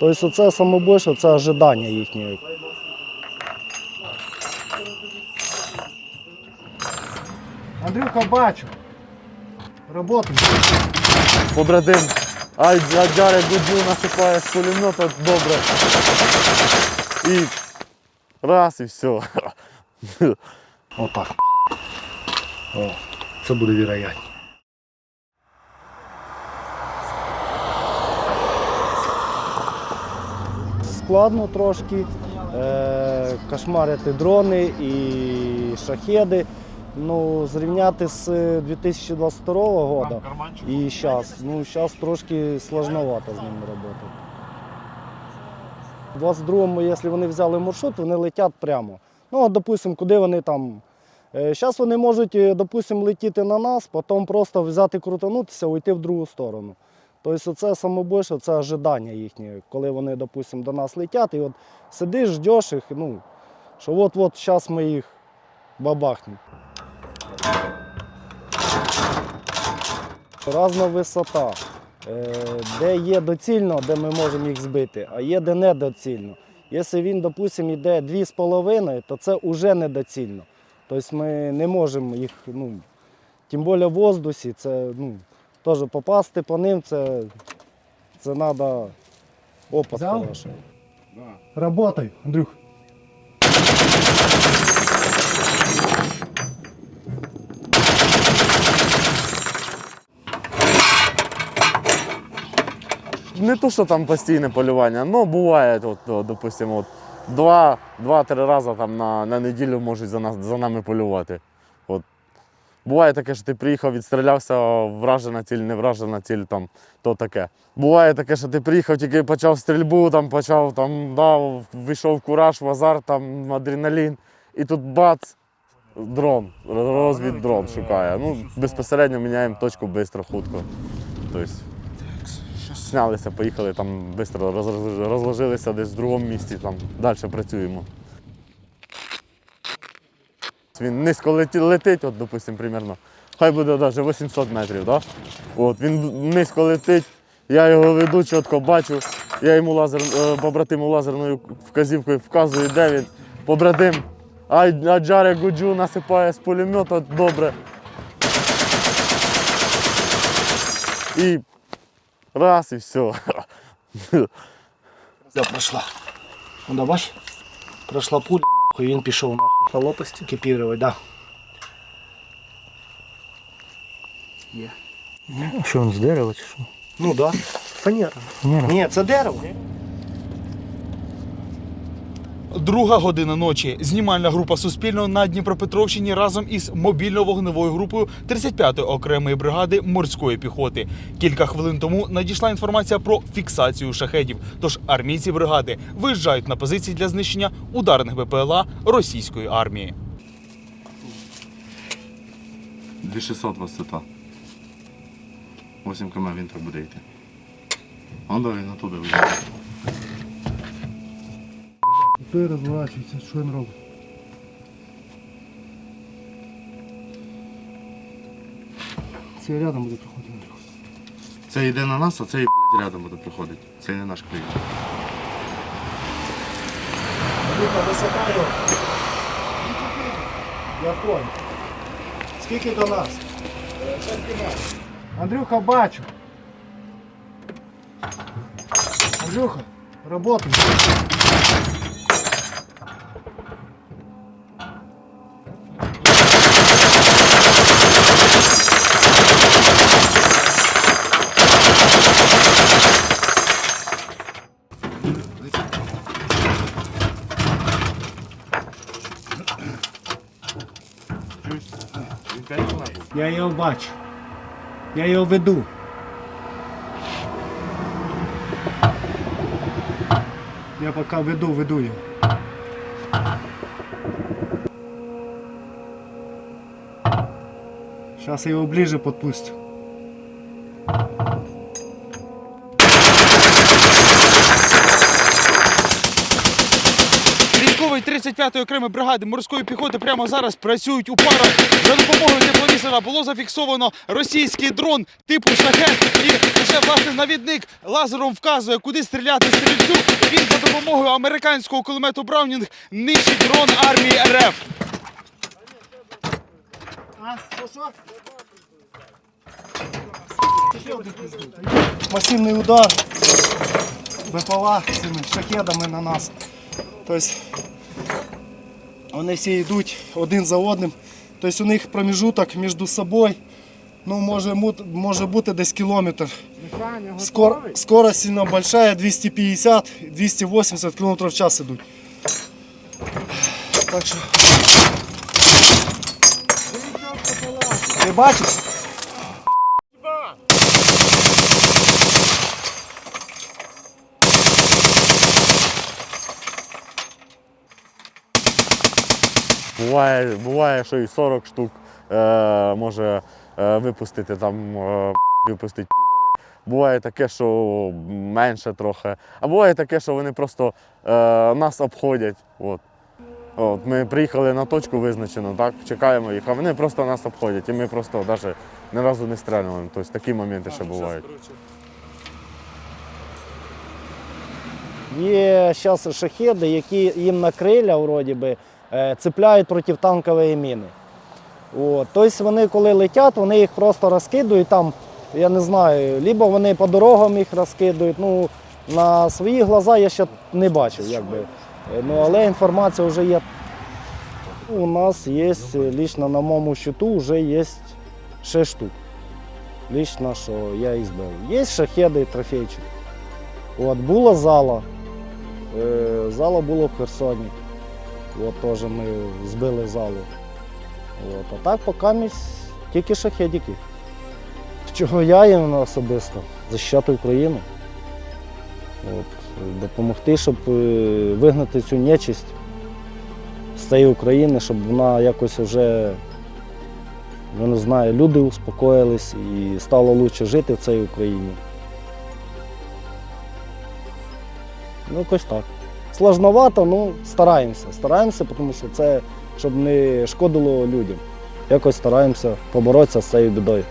Тобто це саме більше це ожидання їхнє. Андрюха, бачу. Роботу. Побратим, ай, Гуджу насипає з пулемета, добре. І раз і все. Отак. О, це буде віроятно. Складно трошки. Е, кошмарити дрони і шахеди. Ну, зрівняти з 2022 року і зараз. Ну, зараз трошки сложновато з ними роботи. У 22-му, якщо вони взяли маршрут, вони летять прямо. Ну, допустимо, куди вони там. Зараз вони можуть, е, допустимо, летіти на нас, потім просто взяти крутанутися, уйти в другу сторону. Тобто це саме більше це ожидання їхнє, коли вони, допустимо, до нас летять, і от сидиш, ждеш їх, ну, що от-от зараз ми їх бабахнемо. Разна висота. Е, Де є доцільно, де ми можемо їх збити, а є де недоцільно. Якщо він, допустимо, йде 2,5, то це вже недоцільно. Тобто ми не можемо їх, ну, тим більше в воздусі, це ну, теж попасти по ним, це, це треба опит хороший. Работай, Андрюх. Не то, що там постійне полювання, але буває, от, допустимо, два-три рази там на, на неділю можуть за, нас, за нами полювати. Буває таке, що ти приїхав, відстрілявся, вражена ціль, не вражена ціль, там, то таке. Буває таке, що ти приїхав, тільки почав стрільбу, там, почав, там, да, вийшов кураж, в азарт, там, адреналін, і тут бац, дрон, розвід дрон шукає. Ну, безпосередньо міняємо точку швидко, хутко. Тобто, Снялися, поїхали там швидко розложилися десь в другому місці, там далі працюємо. Він низько летить, от, допустимо, примерно. Хай буде навіть 800 метрів. Да? От, він низько летить, я його веду, чітко бачу, я йому лазер, е, побратиму лазерною вказівкою вказую, де він. Побратим, ай, Аджаре Гуджу насипає з пулемета добре. І раз і все. Все, пройшла. Ну давай. Пройшла пуля, нахуй, і він пішов нахуй. По лопасті? Кипірувати, да. Є. Що він з дерева чи що? Ну да. Фанера. Фанера. Ні, це дерево. Друга година ночі. Знімальна група Суспільного на Дніпропетровщині разом із мобільно-вогневою групою 35-ї окремої бригади морської піхоти. Кілька хвилин тому надійшла інформація про фіксацію шахедів. Тож армійці бригади виїжджають на позиції для знищення ударних БПЛА російської армії. 2600 висота. 8 км він так буде йти. Он да він оттуда Ти розворачується, що він робить? Це рядом буде проходити, Це йде на нас, а цей блядь, рядом буде приходити. Це не наш клієнт. Андрюха, висота його. Я понял. Скільки до нас? Андрюха, бачу. Андрюха, работай. Я його бачу. Я його веду. Я поки веду, веду його. Зараз я його ближе подпустю. Військової 35-ї окремої бригади морської піхоти прямо зараз працюють у парах. За допомогою тепловізора було зафіксовано російський дрон типу шахет. І вже власне навідник лазером вказує, куди стріляти стрільцю. Він за допомогою американського кулемету Браунінг нищить дрон армії РФ. Масивний удар БПЛА цими шахедами на нас. Тобто вони всі йдуть один за одним. Тобто у них проміжуток між собою ну, може, може бути десь кілометр. Скор, скорость сильно большая, 250-280 км в час йдуть. Так що. Ти бачиш? Буває, буває, що і 40 штук е, може е, випустити там, е, випустити підери. Буває таке, що менше трохи. А буває таке, що вони просто е, нас обходять. От. От, ми приїхали на точку визначену, так, чекаємо їх, а вони просто нас обходять. І ми просто навіть ні разу не стрельнули. Тобто такі моменти ще бувають. Є зараз шахеди, які їм на криля вроді би, цепляють протитанкові міни. От. Тобто вони коли летять, вони їх просто розкидують там, я не знаю, либо вони по дорогам їх розкидують. Ну, на свої глаза я ще не бачив. Якби. Е, Ну, але інформація вже є. У нас є, е, лично на моєму щиту вже є 6 штук. Лично, що я їх збив. Є шахеди, трофейчик. От, була зала. Е, Зала було в Херсоні. От теж ми збили залу. От. А так поки місь тільки шахедики. Чого я їм особисто? Захищати Україну. От. Допомогти, щоб е, вигнати цю нечисть з цієї України, щоб вона якось вже, я не знаю, люди успокоїлись і стало краще жити в цій Україні. Ну, якось так. Сложновато, ну стараємося. Стараємося, тому що це щоб не шкодило людям. Якось стараємося поборотися з цією бідою.